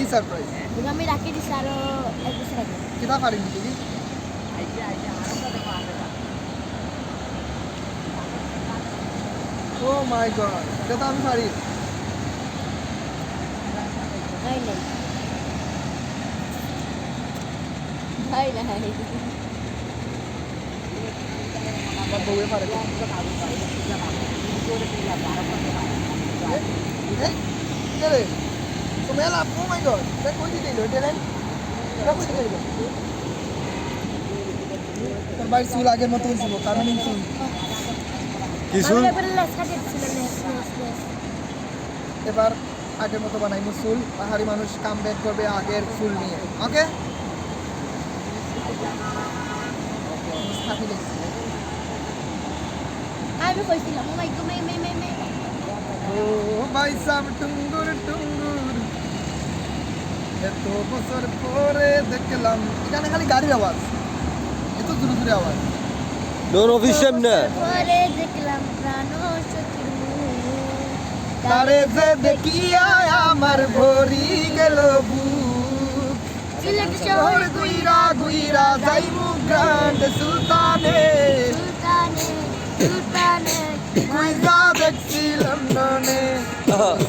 কি সারপ্রাইজ আমি রাখি দিছি আরও এক বছর আগে। কিতা পারিনি তুমি ও মাই গড এটা তো আমি পারি নাই নাই। নাই নাই। আমার বউয়ে পারে। কে রে সুমেলা ও মাই গড এটা কই দিতে দিল এটা এটা কই দিতে দিল তোর ভাই চুল আগের মতো ছিল কারণ চুল। এবারে আগের মতো বানাই চুল পাহাড়ি মানুষ কাম ব্যাক করবে আগের চুল নিয়ে। ওকে আমি কইছিলাম ও মাই গড মে মে মে মে। ও ভাই সাম টুঙ্গুর এত বছর পরে দেখলাম এখানে খালি গাড়ির আওয়াজ এত জোরে জোরে আওয়াজ নন অফিস সামনে পরে দেখলাম প্রাণ তারে যে দেখিয়া আমার ভরি গেল বুক। সিলেট শহর গুইরা গুইরা যাইমু গ্র্যান্ড সুলতানে। সুলতানে সুলতানে।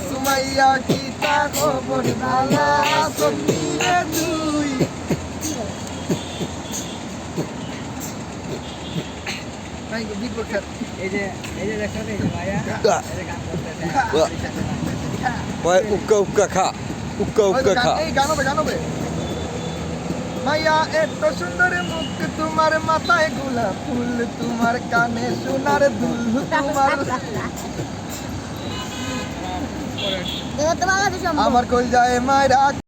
সুমাইয়া কি তা খবর বালা? সন্নিরে তুই। উক্কা উক্কা খা। উক্কা উক্কা খা। মাইয়া এত সুন্দর মুখ তোমার মাথায় গোলাপ ফুল তোমার কানে সোনার দুল তোমার আমার কল যায় মায়েরা